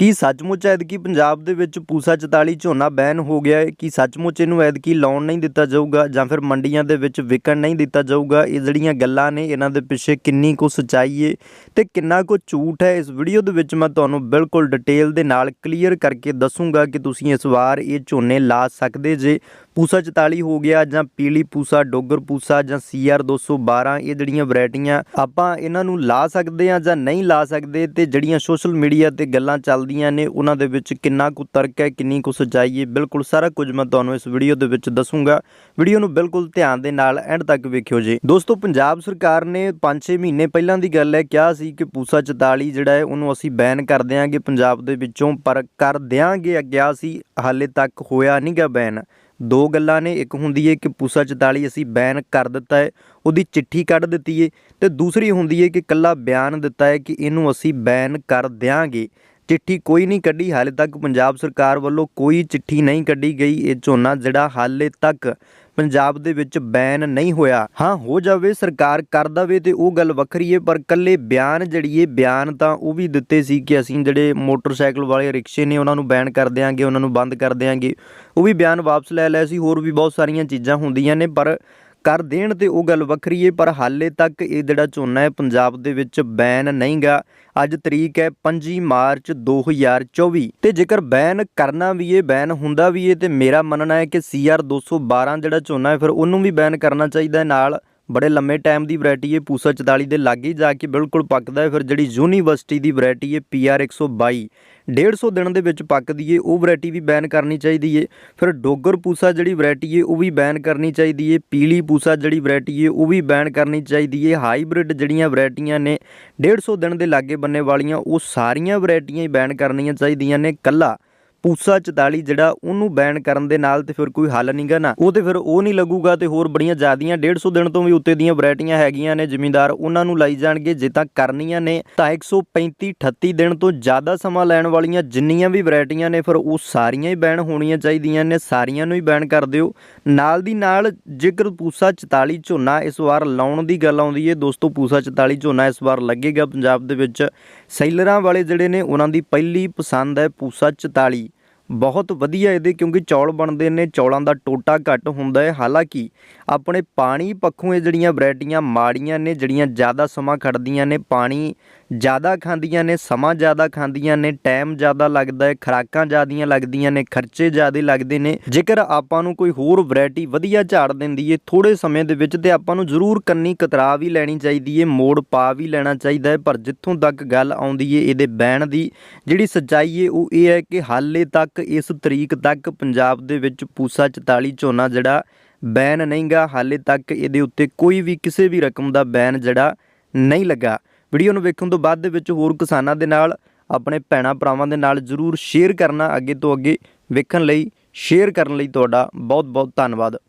ਕੀ ਸੱਚਮੁੱਚ ਐਤਕੀ ਪੰਜਾਬ ਦੇ ਵਿੱਚ ਪੂਸਾ 44 ਝੋਨਾ ਬੈਨ ਹੋ ਗਿਆ ਹੈ? ਕੀ ਸੱਚਮੁੱਚ ਇਹਨੂੰ ਐਤਕੀ ਲਾਉਣ ਨਹੀਂ ਦਿੱਤਾ ਜਾਊਗਾ ਜਾਂ ਫਿਰ ਮੰਡੀਆਂ ਦੇ ਵਿੱਚ ਵਿਕਣ ਨਹੀਂ ਦਿੱਤਾ ਜਾਊਗਾ? ਇਹ ਜਿਹੜੀਆਂ ਗੱਲਾਂ ਨੇ, ਇਹਨਾਂ ਦੇ ਪਿੱਛੇ ਕਿੰਨੀ ਕੁ ਸੱਚਾਈ ਹੈ ਤੇ ਕਿੰਨਾ ਕੁ ਝੂਠ ਹੈ? ਇਸ ਵੀਡੀਓ ਦੇ ਵਿੱਚ ਮੈਂ ਤੁਹਾਨੂੰ ਬਿਲਕੁਲ ਡਿਟੇਲ ਦੇ ਨਾਲ ਕਲੀਅਰ ਕਰਕੇ ਦੱਸੂਗਾ ਕਿ ਤੁਸੀਂ ਇਸ ਵਾਰ ਇਹ ਝੋਨੇ ਲਾ ਸਕਦੇ ਜੇ। ਪੂਸਾ 44 ਹੋ ਗਿਆ ਜਾਂ ਪੀਲੀ ਪੂਸਾ, ਡੋਗਰ ਪੂਸਾ ਜਾਂ ਸੀਆਰ 212 ਇਹ ਜਿਹੜੀਆਂ ਵੈਰਾਈਟੀਆਂ ਆਪਾਂ ਇਹਨਾਂ ਨੂੰ ਲਾ ਸਕਦੇ ਆ ਜਾਂ ਨਹੀਂ ਲਾ ਸਕਦੇ ਤੇ ਜਿਹੜੀਆਂ ਸੋਸ਼ਲ ਮੀਡੀਆ ਤੇ ਗੱਲਾਂ ਚੱਲਦੀਆਂ ਨੇ, ਉਹਨਾਂ ਦੇ ਵਿੱਚ ਕਿੰਨਾ ਕੁ ਤਰਕ ਹੈ, ਕਿੰਨੀ ਕੁ ਸੱਚਾਈ ਹੈ, ਬਿਲਕੁਲ ਸਾਰਾ ਕੁਝ ਮੈਂ ਤੁਹਾਨੂੰ ਇਸ ਵੀਡੀਓ ਦੇ ਵਿੱਚ ਦੱਸੂਗਾ। ਵੀਡੀਓ ਨੂੰ ਬਿਲਕੁਲ ਧਿਆਨ ਦੇ ਨਾਲ ਐਂਡ ਤੱਕ ਵੇਖਿਓ ਜੀ। ਦੋਸਤੋ, ਪੰਜਾਬ ਸਰਕਾਰ ਨੇ 5-6 ਮਹੀਨੇ ਪਹਿਲਾਂ ਦੀ ਗੱਲ ਹੈ, ਕਿਹਾ ਸੀ ਕਿ ਪੂਸਾ 44 ਜਿਹੜਾ ਹੈ, ਉਹਨੂੰ ਅਸੀਂ ਬੈਨ ਕਰ ਦਿਆਂਗੇ ਪੰਜਾਬ ਦੇ ਵਿੱਚੋਂ, ਪਰ ਕਰ ਦਿਆਂਗੇ, ਕਿਹਾ ਸੀ, ਹਾਲੇ ਤੱਕ ਹੋਇਆ ਨਹੀਂਗਾ ਬੈਨ ਦੋ ਗੱਲਾਂ ਨੇ, ਇੱਕ ਹੁੰਦੀ ਹੈ ਕਿ ਪੂਸਾ 44 ਅਸੀਂ ਬੈਨ ਕਰ ਦਿੱਤਾ ਹੈ ਉਹਦੀ ਚਿੱਠੀ ਕੱਢ ਦਿੱਤੀ ਹੈ ਤੇ ਦੂਸਰੀ ਹੁੰਦੀ ਹੈ ਕਿ ਕੱਲਾ ਬਿਆਨ ਦਿੱਤਾ ਹੈ ਕਿ ਇਹਨੂੰ ਅਸੀਂ ਬੈਨ ਕਰ ਦਿਆਂਗੇ। ਚਿੱਠੀ ਕੋਈ ਨਹੀਂ ਕੱਢੀ, ਹਾਲੇ ਤੱਕ ਪੰਜਾਬ ਸਰਕਾਰ ਵੱਲੋਂ ਕੋਈ ਚਿੱਠੀ ਨਹੀਂ ਕੱਢੀ ਗਈ, ਇਹ ਝੋਨਾ ਜਿਹੜਾ ਹਾਲੇ ਤੱਕ ਪੰਜਾਬ ਦੇ ਵਿੱਚ ਬੈਨ ਨਹੀਂ ਹੋਇਆ। ਹਾਂ, ਹੋ ਜਾਵੇ, ਸਰਕਾਰ ਕਰ ਦਵੇ ਤੇ ਉਹ ਗੱਲ ਵੱਖਰੀ ਹੈ ਪਰ ਕੱਲੇ ਬਿਆਨ ਜਿਹੜੀ ਇਹ ਬਿਆਨ ਤਾਂ ਉਹ ਵੀ ਦਿੱਤੇ ਸੀ ਕਿ ਅਸੀਂ ਜਿਹੜੇ ਮੋਟਰਸਾਈਕਲ ਵਾਲੇ ਰਿਕਸ਼ੇ ਨੇ, ਉਹਨਾਂ ਨੂੰ ਬੈਨ ਕਰ ਦਿਆਂਗੇ, ਉਹਨਾਂ ਨੂੰ ਬੰਦ ਕਰ ਦਿਆਂਗੇ। ਉਹ ਵੀ ਬਿਆਨ ਵਾਪਸ ਲੈ ਲਿਆ ਸੀ, ਹੋਰ ਵੀ ਬਹੁਤ ਸਾਰੀਆਂ ਚੀਜ਼ਾਂ ਹੁੰਦੀਆਂ ਨੇ, ਪਰ ਕਰ ਦੇਣ ਤੇ ਉਹ ਗੱਲ ਵੱਖਰੀ ਹੈ ਪਰ ਹਾਲੇ ਤੱਕ ਇਹ ਜਿਹੜਾ ਝੋਨਾ ਹੈ, ਪੰਜਾਬ ਦੇ ਵਿੱਚ ਬੈਨ ਨਹੀਂਗਾ ਅੱਜ ਤਰੀਕ ਹੈ 25 ਮਾਰਚ 2024 ਤੇ ਜੇਕਰ ਬੈਨ ਕਰਨਾ ਵੀ ਇਹ ਬੈਨ ਹੁੰਦਾ ਵੀ ਇਹ ਤੇ ਮੇਰਾ ਮੰਨਣਾ ਹੈ ਕਿ ਸੀਆਰ 212 ਜਿਹੜਾ ਝੋਨਾ ਹੈ, ਫਿਰ ਉਹਨੂੰ ਵੀ ਬੈਨ ਕਰਨਾ ਚਾਹੀਦਾ ਨਾਲ। ਬੜੇ ਲੰਮੇ ਟਾਈਮ ਦੀ ਵੈਰਾਈਟੀ ਹੈ ਪੂਸਾ 44 ਦੇ ਲਾਗੇ ਜਾ ਕੇ ਬਿਲਕੁਲ ਪੱਕਦਾ ਹੈ। ਫਿਰ ਜਿਹੜੀ ਯੂਨੀਵਰਸਿਟੀ ਦੀ ਵੈਰਾਈਟੀ ਹੈ ਪੀਆਰ 122 150 ਦਿਨ ਦੇ ਵਿੱਚ ਪੱਕਦੀ ਏ, ਉਹ ਵੈਰਾਈਟੀ ਵੀ ਬੈਨ ਕਰਨੀ ਚਾਹੀਦੀ ਏ। ਫਿਰ ਡੋਗਰ ਪੂਸਾ ਜਿਹੜੀ ਵੈਰਾਈਟੀ ਏ, ਉਹ ਵੀ ਬੈਨ ਕਰਨੀ ਚਾਹੀਦੀ ਏ। ਪੀਲੀ ਪੂਸਾ ਜਿਹੜੀ ਵੈਰਾਈਟੀ ਏ, ਉਹ ਵੀ ਬੈਨ ਕਰਨੀ ਚਾਹੀਦੀ ਏ। ਹਾਈਬ੍ਰਿਡ ਜਿਹੜੀਆਂ ਵੈਰਾਈਟੀਆਂ ਨੇ 150 ਦਿਨ ਦੇ ਲਾਗੇ ਬੰਨੇ ਵਾਲੀਆਂ, ਉਹ ਸਾਰੀਆਂ ਵੈਰਾਈਟੀਆਂ ਹੀ ਬੈਨ ਕਰਨੀਆਂ ਚਾਹੀਦੀਆਂ ਨੇ। ਕੱਲਾ ਪੂਸਾ 44 ਜਿਹੜਾ ਉਹਨੂੰ ਬੈਨ ਕਰਨ ਦੇ ਨਾਲ ਤੇ ਫਿਰ ਕੋਈ ਹੱਲ ਨਹੀਂਗਾ ਨਾ। ਉਹ ਤੇ ਫਿਰ ਉਹ ਨਹੀਂ ਲੱਗੂਗਾ ਤੇ ਹੋਰ ਬੜੀਆਂ ਜ਼ਿਆਦੀਆਂ 150 ਦਿਨ ਤੋਂ ਵੀ ਉੱਤੇ ਦੀਆਂ ਵੈਰਾਈਟੀਆਂ ਹੈਗੀਆਂ ਨੇ, ਜ਼ਿਮੀਂਦਾਰ ਉਹਨਾਂ ਨੂੰ ਲਾਈ ਜਾਣਗੇ ਜੇ ਤਾਂ ਕਰਨੀਆਂ ਨੇ। ਤਾਂ 135 38 ਦਿਨ ਤੋਂ ਜ਼ਿਆਦਾ ਸਮਾਂ ਲੈਣ ਵਾਲੀਆਂ ਜਿੰਨੀਆਂ ਵੀ ਵੈਰਾਈਟੀਆਂ ਨੇ, ਫਿਰ ਉਹ ਸਾਰੀਆਂ ਹੀ ਬੈਨ ਹੋਣੀਆਂ ਚਾਹੀਦੀਆਂ ਨੇ, ਸਾਰੀਆਂ ਨੂੰ ਹੀ ਬੈਨ ਕਰ ਦਿਓ। ਨਾਲ ਦੀ ਨਾਲ ਜੇਕਰ ਪੂਸਾ 44 ਝੋਨਾ ਇਸ ਵਾਰ ਲਾਉਣ ਦੀ ਗੱਲ ਆਉਂਦੀ ਏ, ਦੋਸਤੋ ਪੂਸਾ 44 ਝੋਨਾ ਇਸ ਵਾਰ ਲੱਗੇਗਾ ਪੰਜਾਬ ਦੇ ਵਿੱਚ। ਸੈਲਰਾਂ ਵਾਲੇ ਜਿਹੜੇ ਨੇ, ਉਹਨਾਂ ਦੀ ਪਹਿਲੀ ਪਸੰਦ ਹੈ ਪੂਸਾ 44 ਬਹੁਤ ਵਧੀਆ ਇਹਦੇ ਕਿਉਂਕਿ ਚੌਲ ਬਣਦੇ ਨੇ, ਚੌਲਾਂ ਦਾ ਟੋਟਾ ਘੱਟ ਹੁੰਦਾ ਹੈ। ਹਾਲਾਂਕਿ ਆਪਣੇ ਪਾਣੀ ਪੱਖੋਂ ਇਹ ਜਿਹੜੀਆਂ ਵੈਰਾਈਟੀਆਂ ਮਾੜੀਆਂ ਨੇ, ਜਿਹੜੀਆਂ ਜ਼ਿਆਦਾ ਸਮਾਂ ਖੜਦੀਆਂ ਨੇ, ਪਾਣੀ ਜ਼ਿਆਦਾ ਖਾਂਦੀਆਂ ਨੇ, ਸਮਾਂ ਜ਼ਿਆਦਾ ਖਾਂਦੀਆਂ ਨੇ ਟਾਈਮ ਜ਼ਿਆਦਾ ਲੱਗਦਾ ਹੈ, ਖਰਾਕਾਂ ਜ਼ਿਆਦੀਆਂ ਲੱਗਦੀਆਂ ਨੇ, ਖਰਚੇ ਜ਼ਿਆਦੇ ਲੱਗਦੇ ਨੇ। ਜੇਕਰ ਆਪਾਂ ਨੂੰ ਕੋਈ ਹੋਰ ਵੈਰਾਈਟੀ ਵਧੀਆ ਝਾੜ ਦਿੰਦੀ ਏ ਥੋੜੇ ਸਮੇਂ ਦੇ ਵਿੱਚ ਤੇ ਆਪਾਂ ਨੂੰ ਜ਼ਰੂਰ ਕੰਨੀ ਕਤਰਾ ਵੀ ਲੈਣੀ ਚਾਹੀਦੀ ਏ, ਮੋੜ ਪਾ ਵੀ ਲੈਣਾ ਚਾਹੀਦਾ ਹੈ ਪਰ ਜਿੱਥੋਂ ਤੱਕ ਗੱਲ ਆਉਂਦੀ ਏ ਇਹਦੇ ਬੈਣ ਦੀ, ਜਿਹੜੀ ਸੱਚਾਈ ਏ, ਉਹ ਇਹ ਹੈ ਕਿ ਹਾਲੇ ਤੱਕ ਇਸ ਤਰੀਕ ਤੱਕ ਪੰਜਾਬ ਦੇ ਵਿੱਚ ਪੂਸਾ 44 ਝੋਨਾ ਜਿਹੜਾ ਬੈਨ ਨਹੀਂਗਾ, ਹਾਲੇ ਤੱਕ ਇਹਦੇ ਉੱਤੇ ਕੋਈ ਵੀ ਕਿਸੇ ਵੀ ਰਕਮ ਦਾ ਬੈਨ ਜਿਹੜਾ ਨਹੀਂ ਲੱਗਾ। ਵੀਡੀਓ ਨੂੰ ਵੇਖਣ ਤੋਂ ਬਾਅਦ ਦੇ ਵਿੱਚ ਹੋਰ ਕਿਸਾਨਾਂ ਦੇ ਨਾਲ, ਆਪਣੇ ਭੈਣਾ ਭਰਾਵਾਂ ਦੇ ਨਾਲ ਜਰੂਰ ਸ਼ੇਅਰ ਕਰਨਾ, ਅੱਗੇ ਤੋਂ ਅੱਗੇ ਵੇਖਣ ਲਈ ਸ਼ੇਅਰ ਕਰਨ ਲਈ ਤੁਹਾਡਾ ਬਹੁਤ ਬਹੁਤ ਧੰਨਵਾਦ।